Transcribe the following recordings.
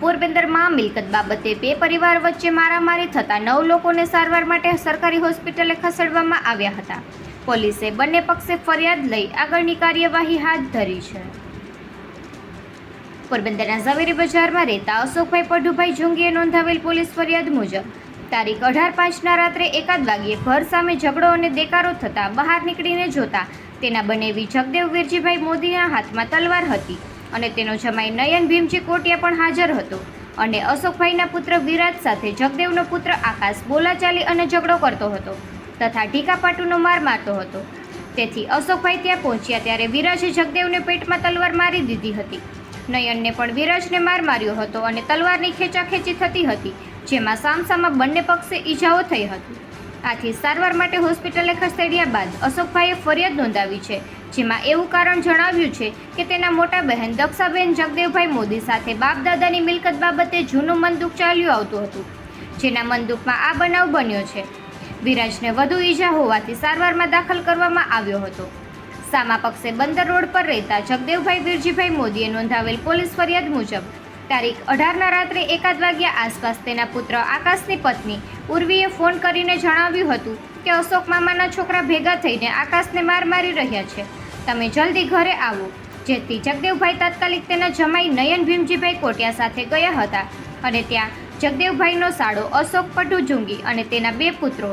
પોરબંદરમાં મિલકત બાબતે બે પરિવાર વચ્ચે મારામારી થતાં નવ લોકોને સારવાર માટે સરકારી હોસ્પિટલે ખસેડવામાં આવ્યા હતા. પોલીસે બંને પક્ષે ફરિયાદ લઈ આગળની કાર્યવાહી હાથ ધરી છે. પોરબંદરના ઝવેરી બજારમાં રહેતા અશોકભાઈ પઢુભાઈ જુંગીએ નોંધાવેલ પોલીસ ફરિયાદ મુજબ, તારીખ અઢાર પાંચના રાત્રે એકાદ વાગ્યે ઘર સામે ઝઘડો અને દેકારો થતાં બહાર નીકળીને જોતા તેના બનેવી જગદેવ વીરજીભાઈ મોદીના હાથમાં તલવાર હતી. અને તેનો જમાઈ નયન ભીમજી કોટિયા પણ હાજર હતો. અને અશોકભાઈના પુત્ર વિરાજ સાથે જગદેવનો પુત્ર આકાશ બોલાચાલી અને ઝઘડો કરતો હતો તથા ઢીકાપાટુનો માર મારતો હતો. તેથી અશોકભાઈ ત્યાં પહોંચ્યા ત્યારે વિરાજે જગદેવને પેટમાં તલવાર મારી દીધી હતી. નયનને પણ વિરાજને માર માર્યો હતો અને તલવારની ખેંચાખેંચી થતી હતી, જેમાં સામસામા બંને પક્ષે ઈજાઓ થઈ હતી. આથી સારવાર માટે હોસ્પિટલે ખસેડ્યા બાદ અશોકભાઈએ ફરિયાદ નોંધાવી છે જેમાં એવું કારણ જણાવ્યું છે કે તેના મોટા બહેન દક્ષાબેન જગદેવભાઈ મોદી સાથે બાપદાદાની મિલકત બાબતે જૂનું મનદુખ ચાલ્યું આવતું હતું, જેના મનદુખમાં આ બનાવ બન્યો છે. વિરાજને વધુ ઈજા હોવાથી સારવારમાં દાખલ કરવામાં આવ્યો હતો. સામા પક્ષે બંદર રોડ પર રહેતા જગદેવભાઈ વીરજીભાઈ મોદીએ નોંધાવેલ પોલીસ ફરિયાદ મુજબ, તારીખ અઢારના રાત્રે એકાદ વાગ્યા આસપાસ તેના પુત્ર આકાશની પત્ની ઉર્વીએ ફોન કરીને જણાવ્યું હતું કે અશોક મામાના છોકરા ભેગા થઈને આકાશને માર મારી રહ્યા છે. તમે જલ્દી ઘરે આવો. જેથી જગદેવભાઈ તાત્કાલિક તેના જમાઈ નયન ભીમજીભાઈ કોટિયા સાથે ગયા હતા અને ત્યાં જગદેવભાઈનો સાળો અશોક પટુજુંગી અને તેના બે પુત્રો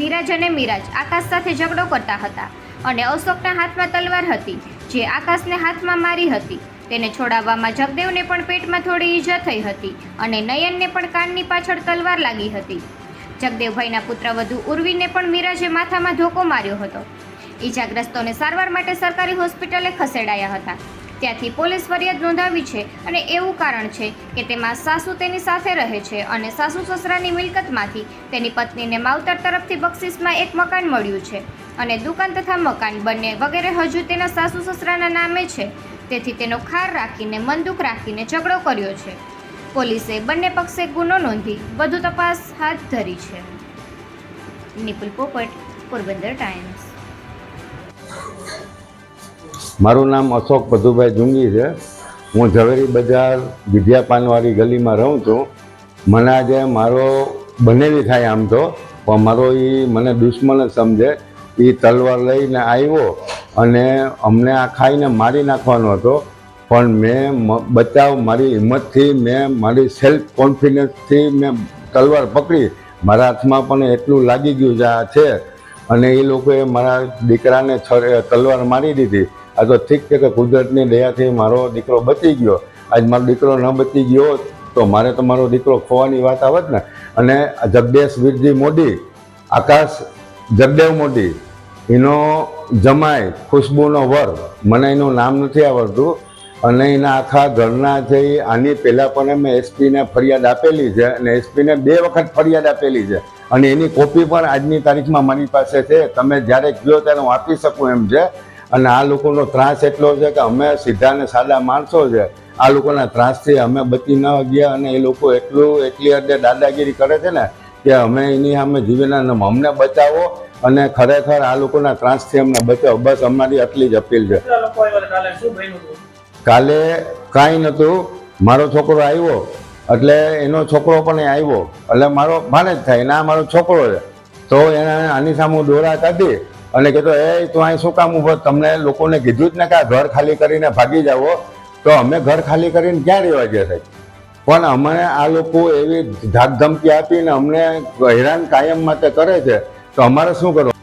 વિરાજ અને મિરાજ આકાશ સાથે ઝઘડો કરતા હતા અને અશોકના હાથમાં તલવાર હતી, જે આકાશને હાથમાં મારી હતી. તેને છોડાવવામાં જગદેવને પણ પેટમાં થોડી ઈજા થઈ હતી અને નયનને પણ કાનની પાછળ તલવાર લાગી હતી. જગદેવભાઈના પુત્ર વધુ ઉર્વીને પણ મિરાજે માથામાં ધોકો માર્યો હતો. ઈજાગ્રસ્તોને સારવાર માટે સરકારી હોસ્પિટલે ખસેડાયા હતા. ત્યાંથી પોલીસ ફરિયાદ નોંધાવી છે અને એવું કારણ છે કે તેમાં સાસુ તેની સાથે રહે છે અને સાસુ સસરાની મિલકતમાંથી તેની પત્નીને માવતર તરફથી બક્ષિસમાં એક મકાન મળ્યું છે અને દુકાન તથા મકાન બંને વગેરે હજુ તેના સાસુ સસરાના નામે છે. તેથી તેનો ખાર રાખીને મનદુખ રાખીને ઝઘડો કર્યો છે. પોલીસે બંને પક્ષે ગુનો નોંધી વધુ તપાસ હાથ ધરી છે. નિપુલ પોપટ, પોરબંદર ટાઈમ્સ. મારું નામ અશોક પધુભાઈ જુંગી છે. હું ઝવેરી બજાર વિદ્યા પાનવાળી ગલીમાં રહું છું. મને આજે મારો બનેવી થાય આમ તો, પણ મારો એ મને દુશ્મન સમજે. એ તલવાર લઈને આવ્યો અને અમને આ ખાઈને મારી નાખવાનો હતો. પણ મેં બચાવ મારી હિંમતથી, મેં મારી સેલ્ફ કોન્ફિડન્સથી મેં તલવાર પકડી. મારા હાથમાં પણ એટલું લાગી ગયું છે આ છે. અને એ લોકોએ મારા દીકરાને તલવાર મારી દીધી. આ તો ઠીક છે કે કુદરતની દયાથી મારો દીકરો બચી ગયો. આજ મારો દીકરો ન બચી ગયો હોત, તો મારે તો મારો દીકરો ખોવાની વાત આવત ને. અને જગદેશ વીરજી મોદી, આકાશ જગદેવ મોદી, એનો જમાય ખુશ્બુનો વર, મને એનું નામ નથી આવડતું. અને એના આખા ઘરના છે એ, આની પહેલાં પણ મેં એસપીને ફરિયાદ આપેલી છે અને એસપીને બે વખત ફરિયાદ આપેલી છે. અને એની કોપી પણ આજની તારીખમાં મારી પાસે છે. તમે જ્યારે કહો ત્યારે હું આપી શકું એમ છે. અને આ લોકોનો ત્રાસ એટલો છે કે અમે સીધા ને સાદા માણસો છે. આ લોકોના ત્રાસથી અમે બચી ન ગયા અને એ લોકો એટલું એટલી હદે દાદાગીરી કરે છે ને કે અમે એની સામે જીવેના અમને બચાવો અને ખરેખર આ લોકોના ત્રાસથી અમને બચાવો. બસ અમારી આટલી જ અપીલ છે. કાલે કાંઈ નહોતું. મારો છોકરો આવ્યો. એટલે એનો છોકરો પણ આવ્યો. એટલે મારો ભાને જ થાય ના મારો છોકરો છે. તો એને આની સામે દોરા કાઢી અને કહેતો એ, તું અહીં શું કામ ઊભો તમને લોકોને કીધું જ ને કે આ ઘર ખાલી કરીને ભાગી જાવો તો અમે ઘર ખાલી કરીને ક્યાં રહેવા ગયા સાહેબ? પણ અમને આ લોકો એવી ધાક ધમકી આપીને અમને હેરાન કાયમ માટે કરે છે. તો અમારે શું કરવું